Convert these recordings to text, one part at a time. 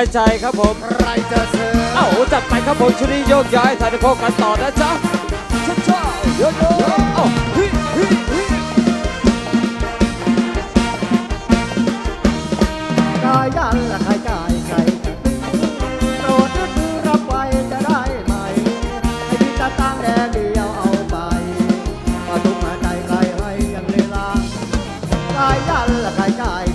ายใจครับผม ใครจะเชิญเอ้าจัดไปครับผมชุดนี้โยกย้ายถ่ายในโพกกันต่อนะจ๊ะช้าช้าโยโย่เอ้าเฮ้ยเฮ้ยเฮ้ยกายยันละใครจ่ายใครจะตื้อโปรดนึกดูรับไว้จะได้ไหมให้พี่ตาตั้งแดดเดียวเอาไปมาทุกมาใจใครให้ยังเลลางกายยันละใครจ่าย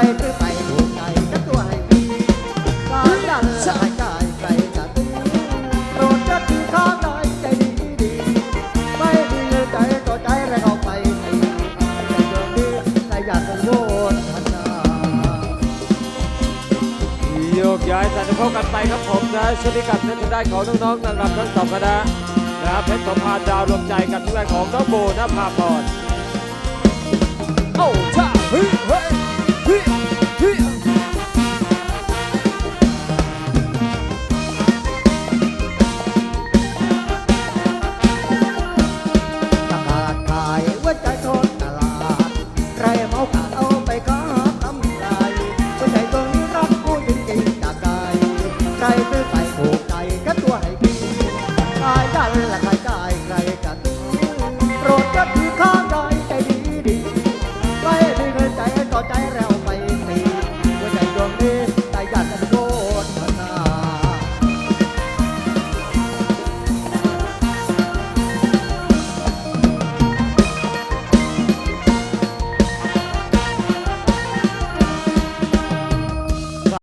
ครซื้อไปถูกใจก็ตัวให้ดีการยันสายใจใครจะตีโปรดจะถือข้างในใจดีดีไม่ดีเลยใจต่อใจแรงออกไปให้ใจดวงนี้ใจอยากกังวลขนาโยกย้ายถ่านโพกกันไปครับผมนะชุดนี้กับทางด้านของน้องๆนางรำทั้งสองคณะนะครับเพชรสมพานดาวรวมใจกับทางด้านของน้องโบนภาพรเอ้ช้าเฮ้ยเฮ้ยเฮ้ยเฮ้ย